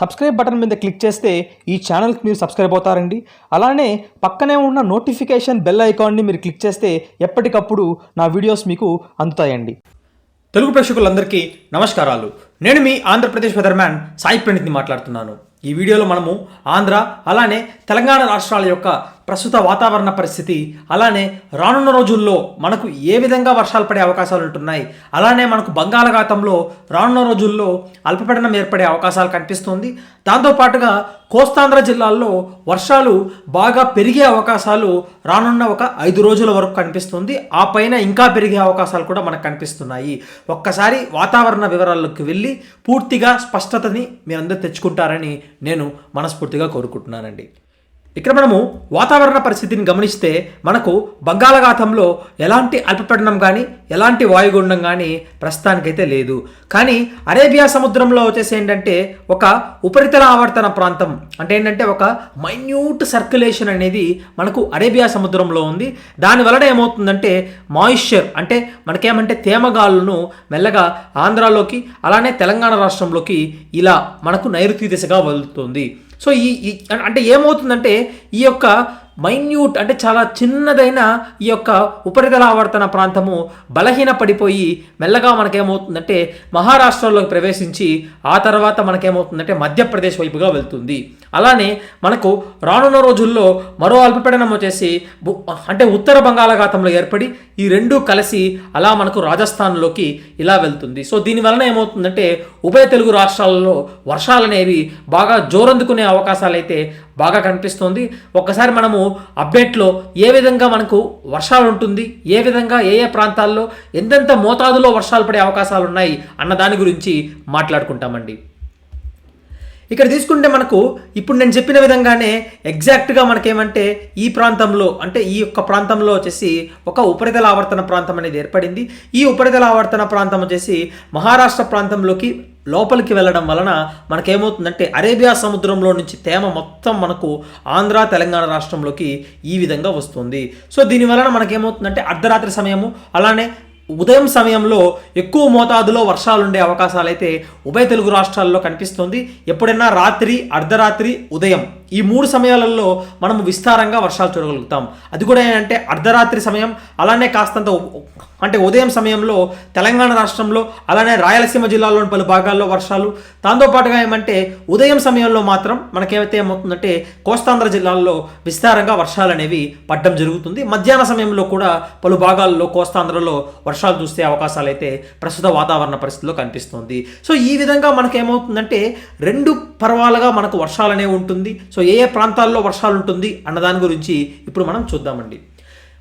Subscribe button మీద click చేస్తే ఈ ఛానల్కి మీరు సబ్స్క్రైబ్ అవుతారండి. అలానే పక్కనే ఉన్న నోటిఫికేషన్ బెల్ ఐకాన్ని మీరు క్లిక్ చేస్తే ఎప్పటికప్పుడు నా వీడియోస్ మీకు అందుతాయండి. తెలుగు ప్రేక్షకులందరికీ నమస్కారాలు. నేను మీ ఆంధ్రప్రదేశ్ వెదర్మ్యాన్ సాయి ప్రణిత్ని మాట్లాడుతున్నాను. ఈ వీడియోలో మనము ఆంధ్ర అలానే తెలంగాణ రాష్ట్రాల యొక్క ప్రస్తుత వాతావరణ పరిస్థితి అలానే రానున్న రోజుల్లో మనకు ఏ విధంగా వర్షాలు పడే అవకాశాలు ఉంటున్నాయి అలానే మనకు బంగాళాఖాతంలో రానున్న రోజుల్లో అల్పపీడనం ఏర్పడే అవకాశాలు కనిపిస్తుంది. దాంతోపాటుగా కోస్తాంధ్ర జిల్లాల్లో వర్షాలు బాగా పెరిగే అవకాశాలు రానున్న ఒక ఐదు రోజుల వరకు కనిపిస్తుంది. ఆ పైన ఇంకా పెరిగే అవకాశాలు కూడా మనకు కనిపిస్తున్నాయి. ఒక్కసారి వాతావరణ వివరాల్లోకి వెళ్ళి పూర్తిగా స్పష్టతని మీరందరూ తెచ్చుకుంటారని నేను మనస్ఫూర్తిగా కోరుకుంటున్నానండి. ఇక్కడ మనము వాతావరణ పరిస్థితిని గమనిస్తే మనకు బంగాళాఖాతంలో ఎలాంటి అల్పపీడనం కానీ ఎలాంటి వాయుగుండం కానీ ప్రస్తుతానికైతే లేదు. కానీ అరేబియా సముద్రంలో వచ్చేసి ఏంటంటే ఒక ఉపరితల ఆవర్తన ప్రాంతం. అంటే ఏంటంటే ఒక మైన్యూట్ సర్క్యులేషన్ అనేది మనకు అరేబియా సముద్రంలో ఉంది. దాని వలన ఏమవుతుందంటే మాయిశ్చర్ అంటే మనకేమంటే తేమగాళ్ళను మెల్లగా ఆంధ్రాలోకి అలానే తెలంగాణ రాష్ట్రంలోకి ఇలా మనకు నైరుతి దిశగా వదులుతుంది. సో ఈ అంటే ఏమవుతుందంటే ఈ యొక్క మైన్యూట్ అంటే చాలా చిన్నదైన ఈ యొక్క ఉపరితల ఆవర్తన ప్రాంతము బలహీన పడిపోయి మెల్లగా మనకేమవుతుందంటే మహారాష్ట్రలోకి ప్రవేశించి ఆ తర్వాత మనకేమవుతుందంటే మధ్యప్రదేశ్ వైపుగా వెళ్తుంది. అలానే మనకు రానున్న రోజుల్లో మరో అల్పపీడనం వచ్చేసి అంటే ఉత్తర బంగాళాఖాతంలో ఏర్పడి ఈ రెండు కలిసి అలా మనకు రాజస్థాన్లోకి ఇలా వెళ్తుంది. సో దీనివలన ఏమవుతుందంటే ఉభయ తెలుగు రాష్ట్రాలలో వర్షాలు అనేవి బాగా జోరందుకునే అవకాశాలు అయితే బాగా కనిపిస్తుంది. ఒక్కసారి మనము అప్డేట్లో ఏ విధంగా మనకు వర్షాలు ఉంటుంది ఏ విధంగా ఏ ఏ ప్రాంతాల్లో ఎంతెంత మోతాదులో వర్షాలు పడే అవకాశాలు ఉన్నాయి అన్న దాని గురించి మాట్లాడుకుంటామండి. ఇక్కడ తీసుకుంటే మనకు ఇప్పుడు నేను చెప్పిన విధంగానే ఎగ్జాక్ట్గా మనకేమంటే ఈ ప్రాంతంలో అంటే ఈ యొక్క ప్రాంతంలో వచ్చేసి ఒక ఉపరితల ఆవర్తన ప్రాంతం అనేది ఏర్పడింది. ఈ ఉపరితల ఆవర్తన ప్రాంతం వచ్చేసి మహారాష్ట్ర ప్రాంతంలోకి లోపలికి వెళ్ళడం వలన మనకేమవుతుందంటే అరేబియా సముద్రంలో నుంచి తేమ మొత్తం మనకు ఆంధ్ర తెలంగాణ రాష్ట్రంలోకి ఈ విధంగా వస్తుంది. సో దీని వలన మనకేమవుతుందంటే అర్ధరాత్రి సమయము అలానే ఉదయం సమయంలో ఎక్కువ మోతాదులో వర్షాలు ఉండే అవకాశాలు అయితే ఉభయ తెలుగు రాష్ట్రాల్లో కనిపిస్తుంది. ఎప్పుడైనా రాత్రి అర్ధరాత్రి ఉదయం ఈ మూడు సమయాలలో మనం విస్తారంగా వర్షాలు చూడగలుగుతాం. అది కూడా ఏంటంటే అర్ధరాత్రి సమయం అలానే కాస్తంత అంటే ఉదయం సమయంలో తెలంగాణ రాష్ట్రంలో అలానే రాయలసీమ జిల్లాలోని పలు భాగాల్లో వర్షాలు. దాంతోపాటుగా ఏమంటే ఉదయం సమయంలో మాత్రం మనకేమైతే ఏమవుతుందంటే కోస్తాంధ్ర జిల్లాల్లో విస్తారంగా వర్షాలు అనేవి పడ్డం జరుగుతుంది. మధ్యాహ్న సమయంలో కూడా పలు భాగాల్లో కోస్తాంధ్రలో వర్షాలు చూసే అవకాశాలు అయితే ప్రస్తుత వాతావరణ పరిస్థితుల్లో కనిపిస్తుంది. సో ఈ విధంగా మనకేమవుతుందంటే రెండు పర్వాలుగా మనకు వర్షాలు అనేవి ఉంటుంది. సో ఏ ఏ ప్రాంతాల్లో వర్షాలు ఉంటుంది అన్న దాని గురించి ఇప్పుడు మనం చూద్దామండి.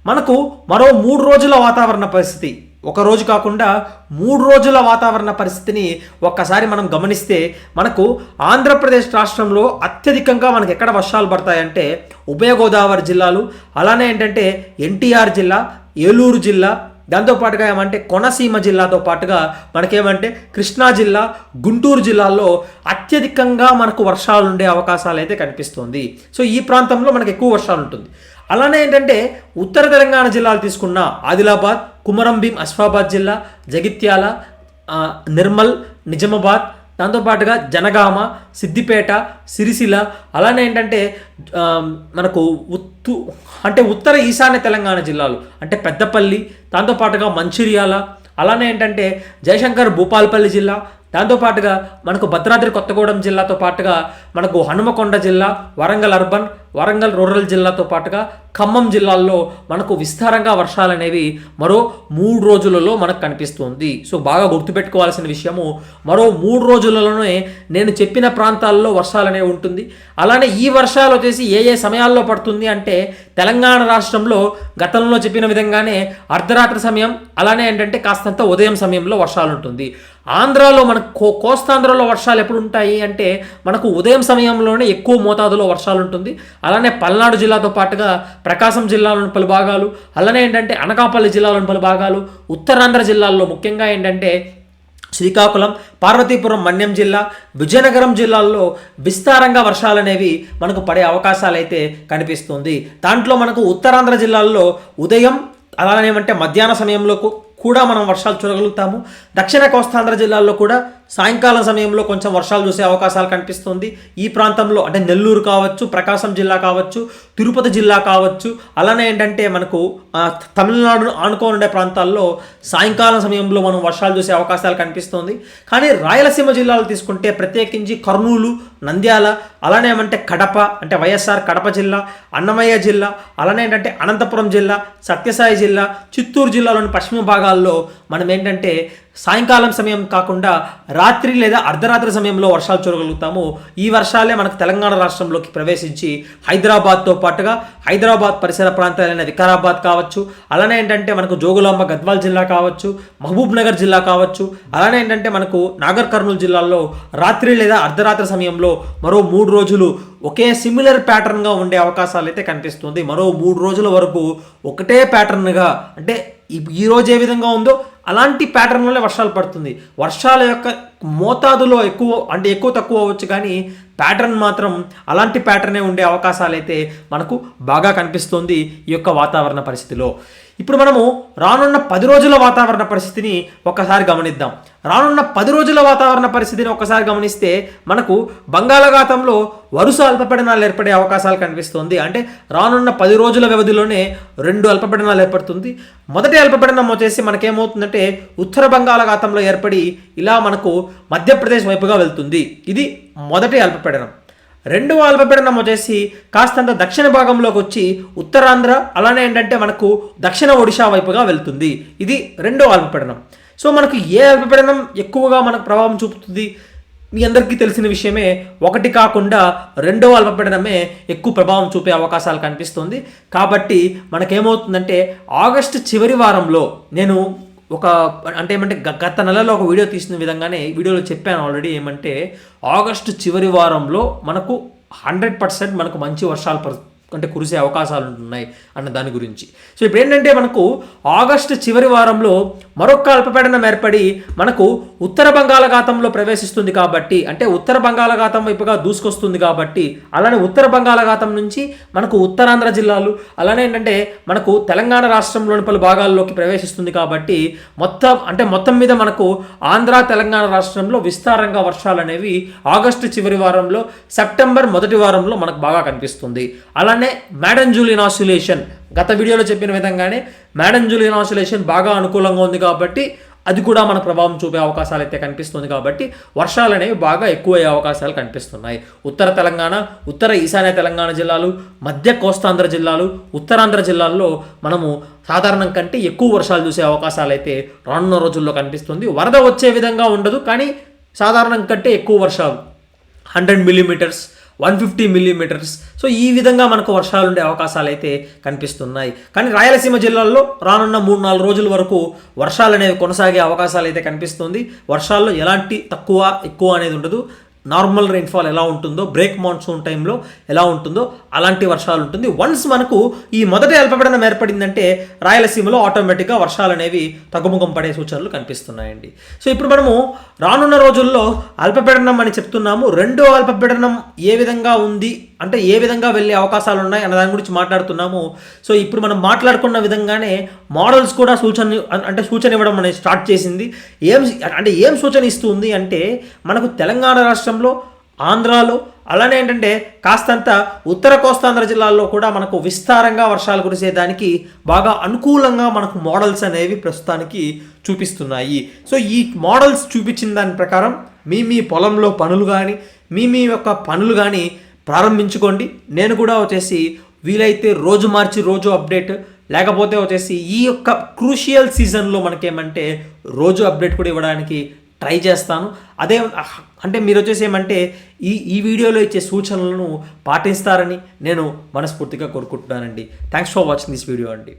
మనకు మరో మూడు రోజుల వాతావరణ పరిస్థితి. ఒక రోజు కాకుండా మూడు రోజుల వాతావరణ పరిస్థితిని ఒక్కసారి మనం గమనిస్తే మనకు ఆంధ్రప్రదేశ్ రాష్ట్రంలో అత్యధికంగా మనకి ఎక్కడ వర్షాలు పడతాయంటే ఉభయ గోదావరి జిల్లాలు అలానే ఏంటంటే ఎన్టీఆర్ జిల్లా ఏలూరు జిల్లా దాంతోపాటుగా ఏమంటే కొనసీమ జిల్లాతో పాటుగా మనకేమంటే కృష్ణా జిల్లా గుంటూరు జిల్లాల్లో అత్యధికంగా మనకు వర్షాలు ఉండే అవకాశాలు అయితే కనిపిస్తుంది. సో ఈ ప్రాంతంలో మనకు ఎక్కువ వర్షాలు ఉంటుంది. అలానే ఏంటంటే ఉత్తర తెలంగాణ జిల్లాలు తీసుకున్న ఆదిలాబాద్ కుమరంభీం అస్ఫాబాద్ జిల్లా జగిత్యాల నిర్మల్ నిజామాబాద్ దాంతోపాటుగా జనగామ సిద్దిపేట సిరిసిల అలానే ఏంటంటే మనకు ఉత్తు అంటే ఉత్తర ఈశాన్య తెలంగాణ జిల్లాలు అంటే పెద్దపల్లి దాంతోపాటుగా మంచిర్యాల అలానే ఏంటంటే జయశంకర్ భూపాల్పల్లి జిల్లా దాంతోపాటుగా మనకు భద్రాద్రి కొత్తగూడెం జిల్లాతో పాటుగా మనకు హనుమకొండ జిల్లా వరంగల్ అర్బన్ వరంగల్ రూరల్ జిల్లాతో పాటుగా ఖమ్మం జిల్లాల్లో మనకు విస్తారంగా వర్షాలు అనేవి మరో మూడు రోజులలో మనకు కనిపిస్తుంది. సో బాగా గుర్తుపెట్టుకోవాల్సిన విషయము మరో మూడు రోజులలోనే నేను చెప్పిన ప్రాంతాల్లో వర్షాలు అనేవి ఉంటుంది. అలానే ఈ వర్షాలు వచ్చేసి ఏ ఏ సమయాల్లో పడుతుంది అంటే తెలంగాణ రాష్ట్రంలో గతంలో చెప్పిన విధంగానే అర్ధరాత్రి సమయం అలానే ఏంటంటే కాస్తంత ఉదయం సమయంలో వర్షాలు ఉంటుంది. ఆంధ్రాలో మనకు కో కోస్తాంధ్రలో వర్షాలు ఎప్పుడు ఉంటాయి అంటే మనకు ఉదయం సమయంలోనే ఎక్కువ మోతాదులో వర్షాలు ఉంటుంది. అలానే పల్నాడు జిల్లాతో పాటుగా ప్రకాశం జిల్లాలోని పలు భాగాలు అలానే ఏంటంటే అనకాపల్లి జిల్లాలోని పలు భాగాలు ఉత్తరాంధ్ర జిల్లాల్లో ముఖ్యంగా ఏంటంటే శ్రీకాకుళం పార్వతీపురం మన్యం జిల్లా విజయనగరం జిల్లాల్లో విస్తారంగా వర్షాలు అనేవి మనకు పడే అవకాశాలు అయితే కనిపిస్తుంది. దాంట్లో మనకు ఉత్తరాంధ్ర జిల్లాల్లో ఉదయం అలానే ఏమంటే మధ్యాహ్న సమయంలో కూడా మనం వర్షాలు చూడగలుగుతాము. దక్షిణ కోస్తాంధ్ర జిల్లాల్లో కూడా సాయంకాలం సమయంలో కొంచెం వర్షాలు చూసే అవకాశాలు కనిపిస్తుంది. ఈ ప్రాంతంలో అంటే నెల్లూరు కావచ్చు ప్రకాశం జిల్లా కావచ్చు తిరుపతి జిల్లా కావచ్చు అలానే ఏంటంటే మనకు తమిళనాడును ఆనుకోని ఆనుకొని ఉండే ప్రాంతాల్లో సాయంకాలం సమయంలో మనం వర్షాలు చూసే అవకాశాలు కనిపిస్తుంది. కానీ రాయలసీమ జిల్లాలు తీసుకుంటే ప్రత్యేకించి కర్నూలు నంద్యాల అలానే ఏమంటే కడప అంటే వైఎస్ఆర్ కడప జిల్లా అన్నమయ్య జిల్లా అలానే ఏంటంటే అనంతపురం జిల్లా సత్యసాయి జిల్లా చిత్తూరు జిల్లాలోని పశ్చిమ భాగాల్లో మనం ఏంటంటే సాయంకాలం సమయం కాకుండా రాత్రి లేదా అర్ధరాత్రి సమయంలో వర్షాలు చూడగలుగుతాము. ఈ వర్షాలే మనకు తెలంగాణ రాష్ట్రంలోకి ప్రవేశించి హైదరాబాద్తో పాటుగా హైదరాబాద్ పరిసర ప్రాంతాలైన వికారాబాద్ కావచ్చు. అలానే ఏంటంటే మనకు జోగులాంబ గద్వాల్ జిల్లా కావచ్చు మహబూబ్ నగర్ జిల్లా కావచ్చు. అలానే ఏంటంటే మనకు నాగర్ కర్నూలు జిల్లాలో రాత్రి లేదా అర్ధరాత్రి సమయంలో మరో మూడు రోజులు ఒకే సిమిలర్ ప్యాటర్న్గా ఉండే అవకాశాలు అయితే కనిపిస్తుంది. మరో మూడు రోజుల వరకు ఒకటే ప్యాటర్న్గా అంటే ఈ- రోజు ఏ విధంగా ఉందో అలాంటి ప్యాటర్న్లోనే వర్షాలు పడుతుంది. వర్షాల యొక్క మోతాదులో ఎక్కువ అంటే ఎక్కువ తక్కువ అవ్వచ్చు కానీ ప్యాటర్న్ మాత్రం అలాంటి ప్యాటర్నే ఉండే అవకాశాలు అయితే మనకు బాగా కనిపిస్తుంది ఈ యొక్క వాతావరణ పరిస్థితిలో. ఇప్పుడు మనము రానున్న పది రోజుల వాతావరణ పరిస్థితిని ఒక్కసారి గమనిద్దాం. రానున్న పది రోజుల వాతావరణ పరిస్థితిని ఒక్కసారి గమనిస్తే మనకు బంగాళాఖాతంలో వరుస అల్పపీడనాలు ఏర్పడే అవకాశాలు కనిపిస్తుంది. అంటే రానున్న పది రోజుల వ్యవధిలోనే రెండు అల్పపీడనాలు ఏర్పడుతుంది. మొదటి అల్పపీడనం వచ్చేసి మనకేమవుతుందంటే ఉత్తర బంగాళాఖాతంలో ఏర్పడి ఇలా మనకు మధ్యప్రదేశ్ వైపుగా వెళ్తుంది. ఇది మొదటి అల్పపీడనం. రెండవ అల్పపీడనం వచ్చేసి కాస్తంత దక్షిణ భాగంలోకి వచ్చి ఉత్తరాంధ్ర అలానే ఏంటంటే మనకు దక్షిణ ఒడిశా వైపుగా వెళ్తుంది. ఇది రెండో అల్పపీడనం సో మనకు ఏ అల్పపీడనం ఎక్కువగా మనకు ప్రభావం చూపుతుంది? మీ అందరికీ తెలిసిన విషయమే ఒకటి కాకుండా రెండవ అల్పపీడనమే ఎక్కువ ప్రభావం చూపే అవకాశాలు కనిపిస్తుంది. కాబట్టి మనకేమవుతుందంటే ఆగస్టు చివరి వారంలో నేను ఒక అంటే ఏమంటే గత నెలలో ఒక వీడియో తీసిన విధంగానే వీడియోలో చెప్పాను ఆల్రెడీ ఏమంటే ఆగస్టు చివరి వారంలో మనకు హండ్రెడ్ పర్సెంట్ మనకు మంచి వర్షాలు అంటే కురిసే అవకాశాలు ఉన్నాయి అన్న దాని గురించి. సో ఇప్పుడు ఏంటంటే మనకు ఆగస్టు చివరి వారంలో మరొక అల్పపీడనం ఏర్పడి మనకు ఉత్తర బంగాళాఖాతంలో ప్రవేశిస్తుంది కాబట్టి అంటే ఉత్తర బంగాళాఖాతం వైపుగా దూసుకొస్తుంది కాబట్టి అలానే ఉత్తర బంగాళాఖాతం నుంచి మనకు ఉత్తరాంధ్ర జిల్లాలు అలానే ఏంటంటే మనకు తెలంగాణ రాష్ట్రంలోని పలు భాగాల్లోకి ప్రవేశిస్తుంది కాబట్టి మొత్తం అంటే మొత్తం మీద మనకు ఆంధ్ర తెలంగాణ రాష్ట్రంలో విస్తారంగా వర్షాలు అనేవి ఆగస్టు చివరి వారంలో సెప్టెంబర్ మొదటి వారంలో మనకు బాగా కనిపిస్తుంది. అలానే మ్యాడన్ జూలియన్ ఆసిలేషన్ గత వీడియోలో చెప్పిన విధంగానే మ్యాడన్ జూలియన్ ఆసిలేషన్ బాగా అనుకూలంగా ఉంది కాబట్టి అది కూడా మన ప్రభావం చూపే అవకాశాలు అయితే కనిపిస్తుంది కాబట్టి వర్షాలు అనేవి బాగా ఎక్కువ అయ్యే అవకాశాలు కనిపిస్తున్నాయి. ఉత్తర తెలంగాణ ఉత్తర ఈశాన్య తెలంగాణ జిల్లాలు మధ్య కోస్తాంధ్ర జిల్లాలు ఉత్తరాంధ్ర జిల్లాల్లో మనము సాధారణం కంటే ఎక్కువ వర్షాలు చూసే అవకాశాలు అయితే రానున్న రోజుల్లో కనిపిస్తుంది. వరద వచ్చే విధంగా ఉండదు కానీ సాధారణం కంటే ఎక్కువ వర్షాలు. Hundred millimetres one fifty millimetres. So ఈ విధంగా మనకు వర్షాలు ఉండే అవకాశాలు అయితే కనిపిస్తున్నాయి. కానీ రాయలసీమ జిల్లాల్లో రానున్న మూడు నాలుగు రోజుల వరకు వర్షాలు అనేవి కొనసాగే అవకాశాలు అయితే కనిపిస్తుంది. వర్షాల్లో ఎలాంటి తక్కువ ఎక్కువ అనేది ఉండదు. నార్మల్ రెయిన్ఫాల్ ఎలా ఉంటుందో బ్రేక్ మాన్సూన్ టైంలో ఎలా ఉంటుందో అలాంటి వర్షాలు ఉంటుంది. వన్స్ మనకు ఈ మొదటి అల్పపీడనం ఏర్పడిందంటే రాయలసీమలో ఆటోమేటిక్గా వర్షాలు అనేవి తగ్గుముఖం పడే సూచనలు కనిపిస్తున్నాయండి. సో ఇప్పుడు మనము రానున్న రోజుల్లో అల్పపీడనం అని చెప్తున్నాము. రెండో అల్పపీడనం ఏ విధంగా ఉంది? అంటే ఏ విధంగా వెళ్ళే అవకాశాలు ఉన్నాయి? అన్న దాని గురించి మాట్లాడుతున్నాము. సో ఇప్పుడు మనం మాట్లాడుకున్న విధంగానే మోడల్స్ కూడా సూచన అంటే సూచన ఇవ్వడం అనేది స్టార్ట్ చేసింది. ఏం అంటే ఏం సూచన ఇస్తుంది అంటే మనకు తెలంగాణ రాష్ట్రం రాష్ట్రంలో ఆంధ్రాలో అలానే ఏంటంటే కాస్తంత ఉత్తర కోస్తాంధ్ర జిల్లాల్లో కూడా మనకు విస్తారంగా వర్షాలు కురిసేదానికి బాగా అనుకూలంగా మనకు మోడల్స్ అనేవి ప్రస్తుతానికి చూపిస్తున్నాయి. సో ఈ మోడల్స్ చూపించిన దాని ప్రకారం మీ మీ పొలంలో పనులు కానీ మీ మీ యొక్క పనులు కానీ ప్రారంభించుకోండి. నేను కూడా వచ్చేసి వీలైతే రోజు మార్చి రోజు అప్డేట్ లేకపోతే వచ్చేసి ఈ యొక్క క్రూషియల్ సీజన్లో మనకేమంటే రోజు అప్డేట్ కూడా ఇవ్వడానికి ట్రై చేస్తాను. అదే అంటే మీరు వచ్చేసి ఏమంటే ఈ ఈ వీడియోలో ఇచ్చే సూచనలను పాటిస్తారని నేను మనస్ఫూర్తిగా కోరుకుంటున్నానండి. Thanks for watching this video అండి.